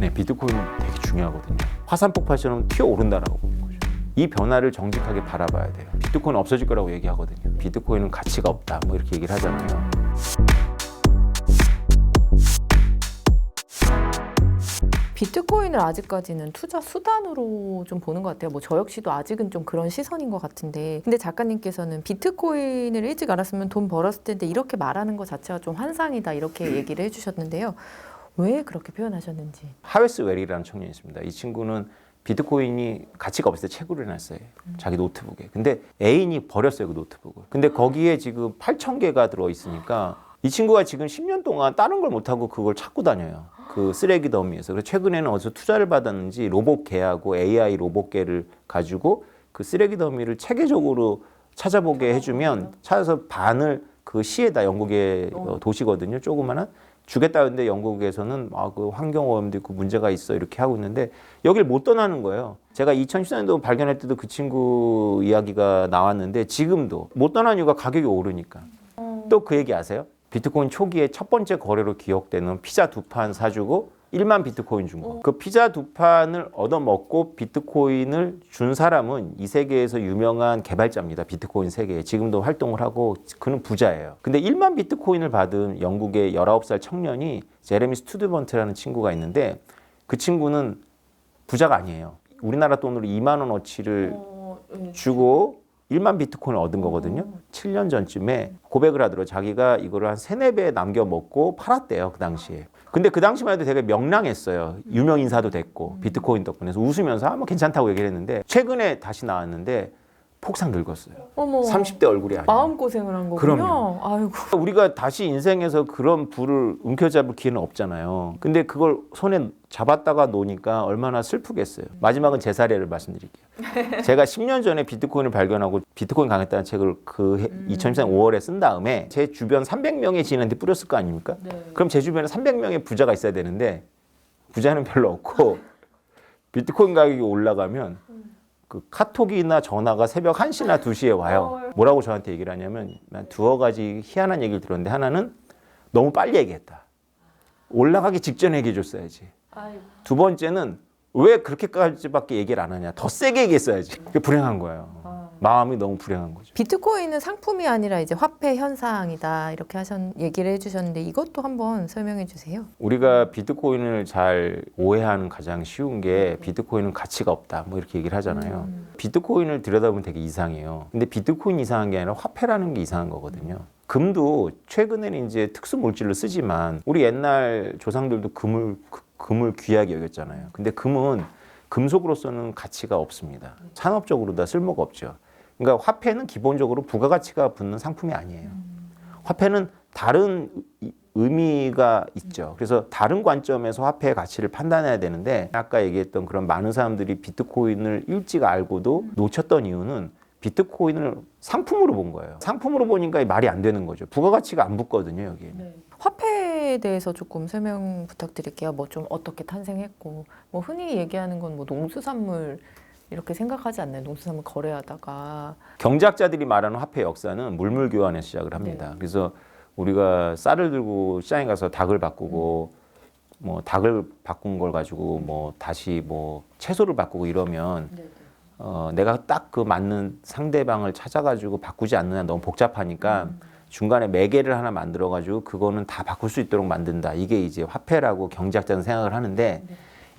네, 비트코인은 되게 중요하거든요. 화산 폭발처럼 튀어 오른다라고 보는 거죠. 이 변화를 정직하게 바라봐야 돼요. 비트코인 없어질 거라고 얘기하거든요. 비트코인은 가치가 없다. 뭐 이렇게 얘기를 하잖아요. 비트코인을 아직까지는 투자 수단으로 좀 보는 것 같아요. 뭐 저 역시도 아직은 좀 그런 시선인 것 같은데. 근데 작가님께서는 비트코인을 일찍 알았으면 돈 벌었을 텐데 이렇게 말하는 것 자체가 좀 환상이다 이렇게 얘기를 해주셨는데요. 왜 그렇게 표현하셨는지. 하웨스 웰이라는 청년이 있습니다. 이 친구는 비트코인이 가치가 없을 때 채굴을 해놨어요. 자기 노트북에. 근데 애인이 버렸어요, 그 노트북을. 근데 거기에 지금 8천 개가 들어있으니까 이 친구가 지금 10년 동안 다른 걸 못하고 그걸 찾고 다녀요. 그 쓰레기 더미에서. 그래서 최근에는 어디서 투자를 받았는지 로봇 개하고 AI 로봇 개를 가지고 그 쓰레기 더미를 체계적으로 찾아보게 해주면 찾아서 반을 그 시에다 영국의 어, 도시거든요. 조그마한 주겠다 는데 영국에서는 아, 그 환경오염도 있고 문제가 있어 이렇게 하고 있는데 여길 못 떠나는 거예요. 제가 2014년도 발견할 때도 그 친구 이야기가 나왔는데 지금도 못 떠나는 이유가 가격이 오르니까. 또 그 얘기 아세요? 비트코인 초기에 첫 번째 거래로 기억되는 피자 두 판 사주고 1만 비트코인 준 거. 그 피자 두 판을 얻어먹고 비트코인을 준 사람은 이 세계에서 유명한 개발자입니다. 비트코인 세계에. 지금도 활동을 하고 그는 부자예요. 근데 1만 비트코인을 받은 영국의 19살 청년이 제레미 스튜드번트라는 친구가 있는데 그 친구는 부자가 아니에요. 우리나라 돈으로 2만 원어치를 주고 1만 비트코인을 얻은 거거든요. 7년 전쯤에 고백을 하더라고요. 자기가 이거를 한 3, 4배 남겨 먹고 팔았대요. 그 당시에. 근데 그 당시만 해도 되게 명랑했어요. 유명 인사도 됐고 비트코인 덕분에 웃으면서 아뭐 괜찮다고 얘기를 했는데 최근에 다시 나왔는데 폭삭 늙었어요. 어머. 30대 얼굴이 아니에요. 마음 고생을 한 거군요. 그럼요. 아이고. 우리가 다시 인생에서 그런 부를 움켜잡을 기회는 없잖아요. 근데 그걸 손에 잡았다가 노니까 얼마나 슬프겠어요. 마지막은 제 사례를 말씀드릴게요. 제가 10년 전에 비트코인을 발견하고 비트코인 강했다는 책을 그 2014년 5월에 쓴 다음에 제 주변 300명의 지인한테 뿌렸을 거 아닙니까? 그럼 제 주변에 300명의 부자가 있어야 되는데 부자는 별로 없고 비트코인 가격이 올라가면 그 카톡이나 전화가 새벽 1시나 2시에 와요. 뭐라고 저한테 얘기를 하냐면 난 두어 가지 희한한 얘기를 들었는데 하나는 너무 빨리 얘기했다. 올라가기 직전에 얘기해 줬어야지. 두 번째는 왜 그렇게까지밖에 얘기를 안 하냐. 더 세게 얘기했어야지. 그게 불행한 거예요. 마음이 너무 불행한 거죠. 비트코인은 상품이 아니라 이제 화폐 현상이다 이렇게 하셨 얘기를 해주셨는데 이것도 한번 설명해 주세요. 우리가 비트코인을 잘 오해하는 가장 쉬운 게 비트코인은 가치가 없다 뭐 이렇게 얘기를 하잖아요. 비트코인을 들여다보면 되게 이상해요. 근데 비트코인 이상한 게 아니라 화폐라는 게 이상한 거거든요. 금도 최근에는 이제 특수 물질로 쓰지만 우리 옛날 조상들도 금을 그- 금을 귀하게 여겼잖아요. 근데 금은 금속으로서는 가치가 없습니다. 산업적으로 다 쓸모가 없죠. 그러니까 화폐는 기본적으로 부가가치가 붙는 상품이 아니에요. 화폐는 다른 이- 의미가 있죠. 그래서 다른 관점에서 화폐의 가치를 판단해야 되는데 아까 얘기했던 그런 많은 사람들이 비트코인을 일찍 알고도 놓쳤던 이유는 비트코인을 상품으로 본 거예요. 상품으로 보니까 말이 안 되는 거죠. 부가가치가 안 붙거든요, 여기에. 화폐에 대해서 조금 설명 부탁드릴게요. 뭐 좀 어떻게 탄생했고 뭐 흔히 얘기하는 건 뭐 농수산물 이렇게 생각하지 않나요? 농수산물 거래하다가. 경제학자들이 말하는 화폐 역사는 물물 교환에서 시작을 합니다. 그래서 우리가 쌀을 들고 시장에 가서 닭을 바꾸고 뭐 닭을 바꾼 걸 가지고 뭐 다시 뭐 채소를 바꾸고 이러면 어, 내가 딱 그 맞는 상대방을 찾아가지고 바꾸지 한 너무 복잡하니까 중간에 매개를 하나 만들어가지고 그거는 다 바꿀 수 있도록 만든다. 이게 이제 화폐라고 경제학자는 생각을 하는데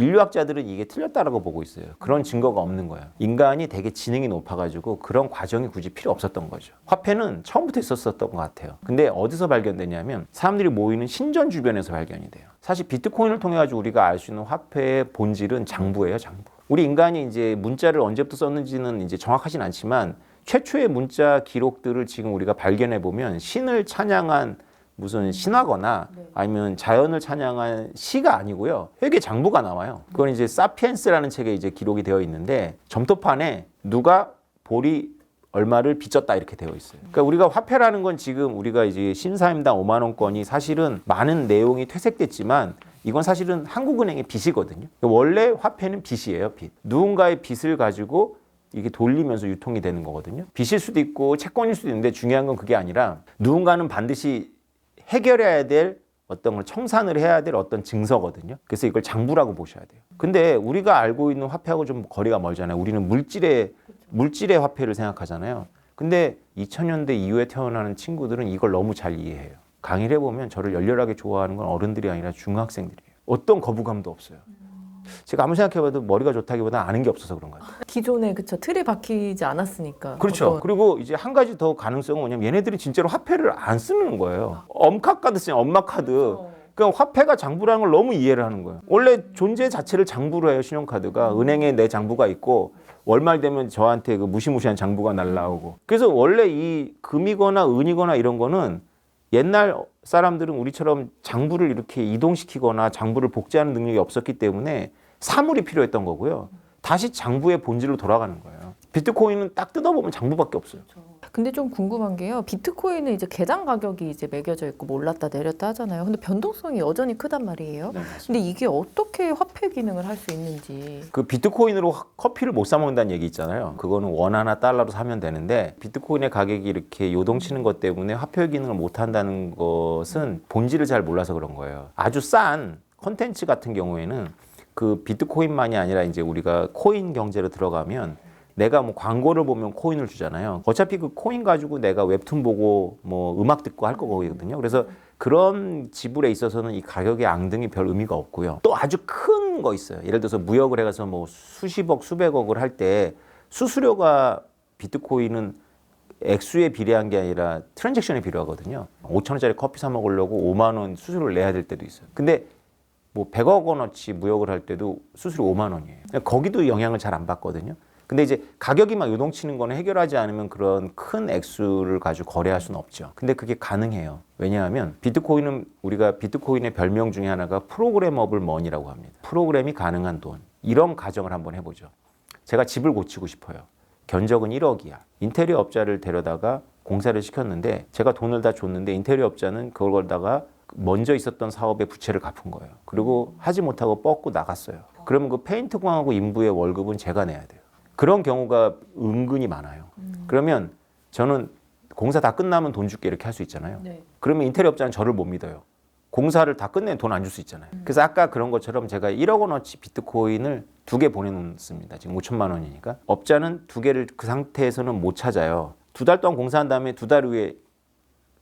인류학자들은 이게 틀렸다라고 보고 있어요. 그런 증거가 없는 거예요. 인간이 되게 지능이 높아가지고 그런 과정이 굳이 필요 없었던 거죠. 화폐는 처음부터 있었었던 것 같아요. 근데 어디서 발견되냐면 사람들이 모이는 신전 주변에서 발견이 돼요. 사실 비트코인을 통해 가지고 우리가 알 수 있는 화폐의 본질은 장부예요, 장부. 우리 인간이 이제 문자를 언제부터 썼는지는 이제 정확하진 않지만 최초의 문자 기록들을 지금 우리가 발견해 보면 신을 찬양한 무슨 신화거나 아니면 자연을 찬양한 시가 아니고요. 회계 장부가 나와요. 그건 이제 사피엔스라는 책에 이제 기록이 되어 있는데 점토판에 누가 보리 얼마를 빚졌다 이렇게 되어 있어요. 그러니까 우리가 화폐라는 건 지금 우리가 이제 신사임당 5만 원권이 사실은 많은 내용이 퇴색됐지만 이건 사실은 한국은행의 빚이거든요. 원래 화폐는 빚이에요, 빚. 누군가의 빚을 가지고 이게 돌리면서 유통이 되는 거거든요. 빚일 수도 있고 채권일 수도 있는데 중요한 건 그게 아니라 누군가는 반드시 해결해야 될 어떤 걸 청산을 해야 될 어떤 증서거든요. 그래서 이걸 장부라고 보셔야 돼요. 근데 우리가 알고 있는 화폐하고 좀 거리가 멀잖아요. 우리는 물질의 물질의 화폐를 생각하잖아요. 근데 2000년대 이후에 태어나는 친구들은 이걸 너무 잘 이해해요. 강의를 해보면 저를 열렬하게 좋아하는 건 어른들이 아니라 중학생들이에요. 어떤 거부감도 없어요. 제가 아무 생각해봐도 머리가 좋다기보다 아는 게 없어서 그런 것 같아요. 기존에 그쵸 틀에 박히지 않았으니까. 그렇죠. 어떤- 그리고 이제 한 가지 더 가능성은 뭐냐면 얘네들이 진짜로 화폐를 안 쓰는 거예요. 엄카 카드 쓰냐, 엄마 카드. 그러니까 화폐가 장부라는 걸 너무 이해를 하는 거예요. 원래 존재 자체를 장부로 해요, 신용카드가. 은행에 내 장부가 있고 월말 되면 저한테 그 무시무시한 장부가 날라오고. 그래서 원래 이 금이거나 은이거나 이런 거는 옛날 사람들은 우리처럼 장부를 이렇게 이동시키거나 장부를 복제하는 능력이 없었기 때문에 사물이 필요했던 거고요. 다시 장부의 본질로 돌아가는 거예요. 비트코인은 딱 뜯어보면 장부밖에 없어요. 근데 좀 궁금한 게요. 비트코인은 이제 개당 가격이 이제 매겨져 있고 뭐 올랐다 내렸다 하잖아요. 근데 변동성이 여전히 크단 말이에요. 근데 이게 어떻게 화폐 기능을 할 수 있는지. 그 비트코인으로 하- 커피를 못 사 먹는다는 얘기 있잖아요. 그거는 원 하나 달러로 사면 되는데 비트코인의 가격이 이렇게 요동치는 것 때문에 화폐 기능을 못 한다는 것은 본질을 잘 몰라서 그런 거예요. 아주 싼 컨텐츠 같은 경우에는 그 비트코인만이 아니라 이제 우리가 코인 경제로 들어가면 내가 뭐 광고를 보면 코인을 주잖아요. 어차피 그 코인 가지고 내가 웹툰 보고 뭐 음악 듣고 할 거거든요. 그래서 그런 지불에 있어서는 이 가격의 앙등이 별 의미가 없고요. 또 아주 큰 거 있어요. 예를 들어서 무역을 해가서 뭐 수십억, 수백억을 할 때 수수료가 비트코인은 액수에 비례한 게 아니라 트랜잭션에 비례하거든요. 5천 원짜리 커피 사 먹으려고 5만 원 수수료를 내야 될 때도 있어요. 근데 뭐 100억 원어치 무역을 할 때도 수수료 5만 원이에요. 거기도 영향을 잘 안 받거든요. 근데 이제 가격이 막 요동치는 거는 해결하지 않으면 그런 큰 액수를 가지고 거래할 수는 없죠. 근데 그게 가능해요. 왜냐하면 비트코인은 우리가 비트코인의 별명 중에 하나가 프로그래머블 머니라고 합니다. 프로그램이 가능한 돈. 이런 가정을 한번 해보죠. 제가 집을 고치고 싶어요. 견적은 1억이야. 인테리어 업자를 데려다가 공사를 시켰는데 제가 돈을 다 줬는데 인테리어 업자는 그걸 걸다가 먼저 있었던 사업의 부채를 갚은 거예요. 그리고 하지 못하고 뻗고 나갔어요. 그러면 그 페인트 공하고 인부의 월급은 제가 내야 돼요. 그런 경우가 은근히 많아요. 그러면 저는 공사 다 끝나면 돈 줄게 이렇게 할 수 있잖아요. 그러면 인테리어 업자는 저를 못 믿어요. 공사를 다 끝내 돈안 줄 수 있잖아요. 그래서 아까 그런 것처럼 제가 1억 원어치 비트코인을 두 개 보내놓습니다. 지금 5천만 원이니까. 업자는 두 개를 그 상태에서는 못 찾아요. 두 달 동안 공사한 다음에 두 달 후에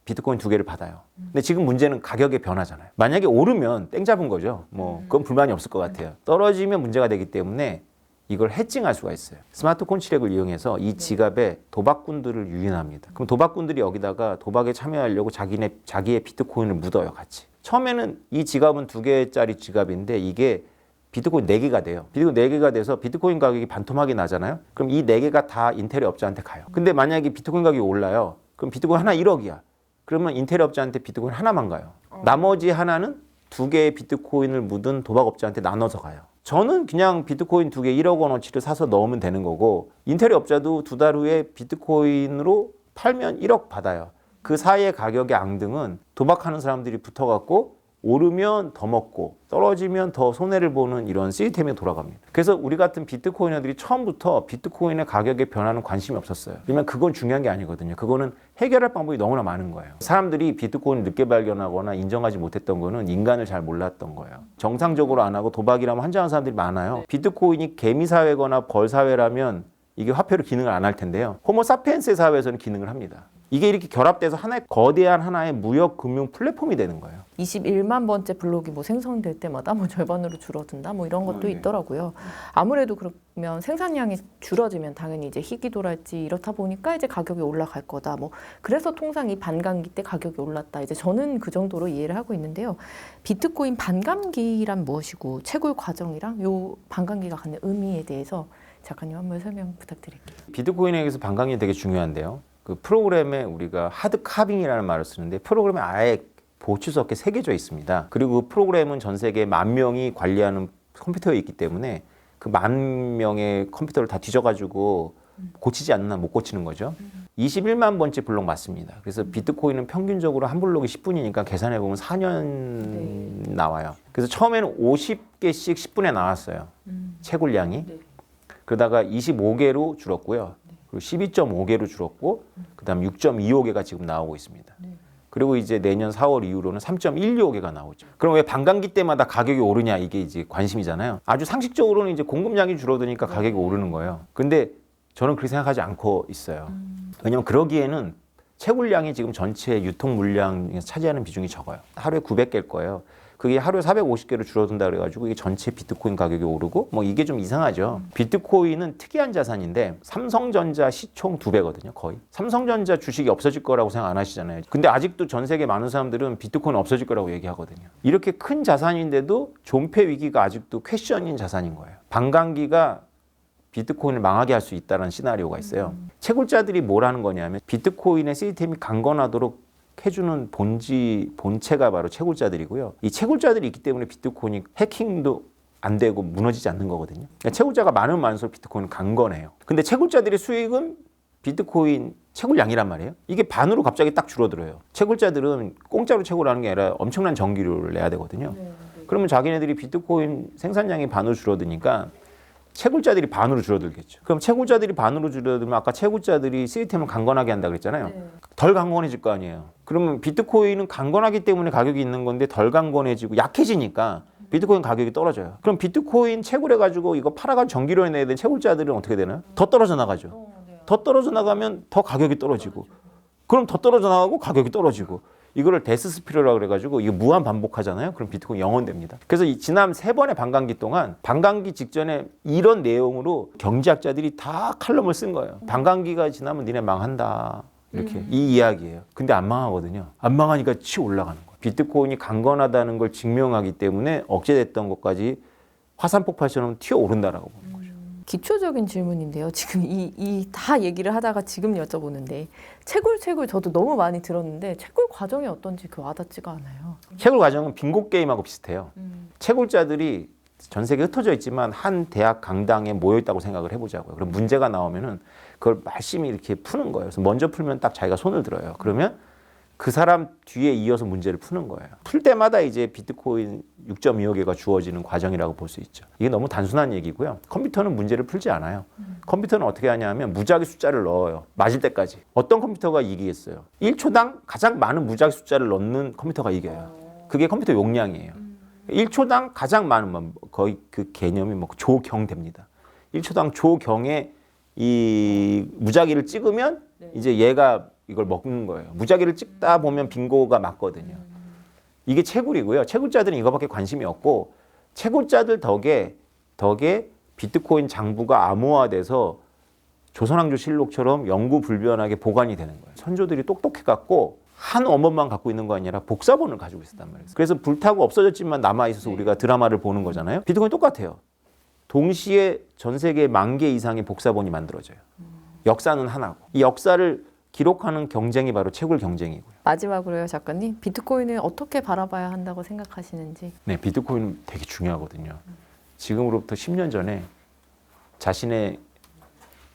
비트코인 두 개를 받아요. 근데 지금 문제는 가격의 변화잖아요. 만약에 오르면 땡 잡은 거죠. 뭐 그건 불만이 없을 것 같아요. 떨어지면 문제가 되기 때문에 이걸 해칭할 수가 있어요. 스마트 콘치렉을 이용해서 이 지갑에 도박꾼들을 유인합니다. 그럼 도박꾼들이 여기다가 도박에 참여하려고 자기네 자기의 비트코인을 묻어요, 같이. 처음에는 이 지갑은 두 개짜리 지갑인데 이게 비트코인 네개가 돼요. 비트코인 네개가 돼서 비트코인 가격이 반토막이 나잖아요. 그럼 이 네개가 다 인테리어 업자한테 가요. 근데 만약에 비트코인 가격이 올라요. 그럼 비트코인 하나 1억이야. 그러면 인테리어 업자한테 비트코인 하나만 가요. 나머지 하나는 두 개의 비트코인을 묻은 도박업자한테 나눠서 가요. 저는 그냥 비트코인 두 개 1억 원어치를 사서 넣으면 되는 거고 인테리어 업자도 두 달 후에 비트코인으로 팔면 1억 받아요. 그 사이의 가격의 앙등은 도박하는 사람들이 붙어갖고 오르면 더 먹고 떨어지면 더 손해를 보는 이런 시스템이 돌아갑니다. 그래서 우리 같은 비트코이너들이 처음부터 비트코인의 가격의 변화는 관심이 없었어요. 왜냐면 그건 중요한 게 아니거든요. 그거는 해결할 방법이 너무나 많은 거예요. 사람들이 비트코인을 늦게 발견하거나 인정하지 못했던 거는 인간을 잘 몰랐던 거예요. 정상적으로 안 하고 도박이라면 환장하는 사람들이 많아요. 비트코인이 개미 사회거나 벌 사회라면 이게 화폐로 기능을 안 할 텐데요. 호모 사피엔스의 사회에서는 기능을 합니다. 이게 이렇게 결합돼서 하나의 거대한 하나의 무역 금융 플랫폼이 되는 거예요. 21만 번째 블록이 뭐 생성될 때마다 뭐 절반으로 줄어든다 뭐 이런 것도 네. 있더라고요. 아무래도 그러면 생산량이 줄어지면 당연히 이제 희귀도랄지 이렇다 보니까 이제 가격이 올라갈 거다. 뭐 그래서 통상 이 반감기 때 가격이 올랐다. 이제 저는 그 정도로 이해를 하고 있는데요. 비트코인 반감기란 무엇이고 채굴 과정이랑 요 반감기가 갖는 의미에 대해서 작가님 한번 설명 부탁드릴게요. 비트코인에게서 반감이 되게 중요한데요. 그 프로그램에 우리가 하드 카빙이라는 말을 쓰는데 프로그램에 아예 보추 섞게 새겨져 있습니다. 그리고 그 프로그램은 전 세계 만 명이 관리하는 컴퓨터에 있기 때문에 그 만 명의 컴퓨터를 다 뒤져가지고 고치지 않는 한 못 고치는 거죠. 21만 번째 블록 맞습니다. 그래서 비트코인은 평균적으로 한 블록이 10분이니까 계산해 보면 4년 나와요. 그래서 처음에는 50개씩 10분에 나왔어요. 채굴량이. 그러다가 25개로 줄었고요. 그리고 12.5개로 줄었고 그다음 6.25개가 지금 나오고 있습니다. 그리고 이제 내년 4월 이후로는 3.125개가 나오죠. 그럼 왜 반감기 때마다 가격이 오르냐 이게 이제 관심이잖아요. 아주 상식적으로는 이제 공급량이 줄어드니까 가격이 오르는 거예요. 근데 저는 그렇게 생각하지 않고 있어요. 왜냐면 그러기에는 채굴량이 지금 전체 유통 물량에서 차지하는 비중이 적어요. 하루에 900개일 거예요. 그게 하루에 450개로 줄어든다 그래가지고 이게 전체 비트코인 가격이 오르고 뭐 이게 좀 이상하죠. 비트코인은 특이한 자산인데 삼성전자 시총 두 배거든요, 거의. 삼성전자 주식이 없어질 거라고 생각 안 하시잖아요. 근데 아직도 전 세계 많은 사람들은 비트코인 없어질 거라고 얘기하거든요. 이렇게 큰 자산인데도 존폐 위기가 아직도 퀘션인 자산인 거예요. 반감기가 비트코인을 망하게 할 수 있다는 시나리오가 있어요. 채굴자들이 뭘 하는 거냐면 비트코인의 시스템이 강건하도록 해주는 본지 본체가 바로 채굴자들이고요. 이 채굴자들이 있기 때문에 비트코인이 해킹도 안 되고 무너지지 않는 거거든요. 그러니까 채굴자가 많은 많을수록 비트코인은 강건해요. 근데 채굴자들의 수익은 비트코인 채굴량이란 말이에요. 이게 반으로 갑자기 딱 줄어들어요. 채굴자들은 공짜로 채굴하는 게 아니라 엄청난 전기료를 내야 되거든요. 그러면 자기네들이 비트코인 생산량이 반으로 줄어드니까 채굴자들이 반으로 줄어들겠죠. 그럼 채굴자들이 반으로 줄어들면 아까 채굴자들이 시스템을 강건하게 한다 그랬잖아요. 덜 강건해질 거 아니에요. 그러면 비트코인은 강건하기 때문에 가격이 있는 건데 덜 강건해지고 약해지니까 비트코인 가격이 떨어져요. 그럼 비트코인 채굴해 가지고 이거 팔아가 전기료 내야 되는 채굴자들은 어떻게 되나요? 더 떨어져 나가죠. 더 떨어져 나가면 더 가격이 떨어지고 그럼 더 떨어져 나가고 가격이 떨어지고 이거를 데스 스피럴이라고 그래가지고 이게 무한 반복하잖아요. 그럼 비트코인 영원됩니다. 그래서 이 지난 세 번의 반감기 동안 반감기 직전에 이런 내용으로 경제학자들이 다 칼럼을 쓴 거예요. 반감기가 지나면 니네 망한다. 이렇게 이 이야기예요. 근데 안 망하거든요. 안 망하니까 치 올라가는 거예요. 비트코인이 강건하다는 걸 증명하기 때문에 억제됐던 것까지 화산 폭발처럼 튀어 오른다라고 거죠. 기초적인 질문인데요. 지금 이 이 다 얘기를 하다가 지금 여쭤보는데 채굴 채굴 저도 너무 많이 들었는데 채굴 과정이 어떤지 그 와닿지가 않아요. 채굴 과정은 빙고 게임하고 비슷해요. 채굴자들이 전 세계에 흩어져 있지만 한 대학 강당에 모여 있다고 생각을 해보자고요. 그럼 문제가 나오면은 그걸 열심히 이렇게 푸는 거예요. 그래서 먼저 풀면 딱 자기가 손을 들어요. 그러면 그 사람 뒤에 이어서 문제를 푸는 거예요. 풀 때마다 이제 비트코인 6.25 개가 주어지는 과정이라고 볼 수 있죠. 이게 너무 단순한 얘기고요. 컴퓨터는 문제를 풀지 않아요. 컴퓨터는 어떻게 하냐면 무작위 숫자를 넣어요. 맞을 때까지. 어떤 컴퓨터가 이기겠어요? 1초당 가장 많은 무작위 숫자를 넣는 컴퓨터가 이겨요. 그게 컴퓨터 용량이에요. 1초당 가장 많은 뭐 거의 그 개념이 뭐 조경 됩니다. 1초당 조경에 이 무작위를 찍으면 이제 얘가 이걸 먹는 거예요. 무작위를 찍다 보면 빙고가 맞거든요. 이게 채굴이고요. 채굴자들은 이거밖에 관심이 없고 채굴자들 덕에 덕에 비트코인 장부가 암호화돼서 조선왕조 실록처럼 영구 불변하게 보관이 되는 거예요. 선조들이 똑똑해 갖고 한 원본만 갖고 있는 거 아니라 복사본을 가지고 있었단 말이에요. 그래서 불타고 없어졌지만 남아 있어서 우리가 드라마를 보는 거잖아요. 비트코인 똑같아요. 동시에 전 세계 만 개 이상의 복사본이 만들어져요. 역사는 하나고 이 역사를 기록하는 경쟁이 바로 채굴 경쟁이고요. 마지막으로요, 작가님. 비트코인을 어떻게 바라봐야 한다고 생각하시는지. 네, 비트코인 되게 중요하거든요. 지금으로부터 10년 전에 자신의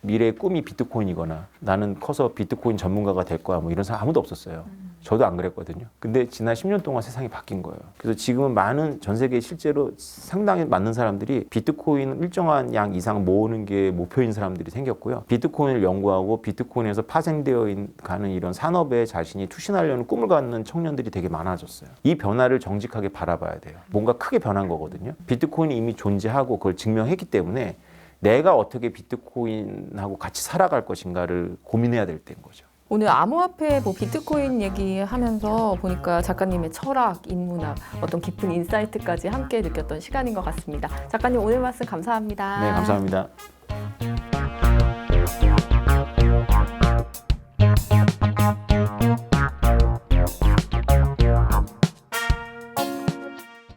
미래의 꿈이 비트코인이거나 나는 커서 비트코인 전문가가 될 거야 뭐 이런 사람 아무도 없었어요. 저도 안 그랬거든요. 근데 지난 10년 동안 세상이 바뀐 거예요. 그래서 지금은 많은 전 세계 실제로 상당히 많은 사람들이 비트코인 일정한 양 이상 모으는 게 목표인 사람들이 생겼고요. 비트코인을 연구하고 비트코인에서 파생되어 있- 가는 이런 산업에 자신이 투신하려는 꿈을 갖는 청년들이 되게 많아졌어요. 이 변화를 정직하게 바라봐야 돼요. 뭔가 크게 변한 거거든요. 비트코인이 이미 존재하고 그걸 증명했기 때문에 내가 어떻게 비트코인하고 같이 살아갈 것인가를 고민해야 될 때인 거죠. 오늘 암호화폐 뭐 비트코인 얘기하면서 보니까 작가님의 철학, 인문학, 어떤 깊은 인사이트까지 함께 느꼈던 시간인 것 같습니다. 작가님 오늘 말씀 감사합니다. 네, 감사합니다.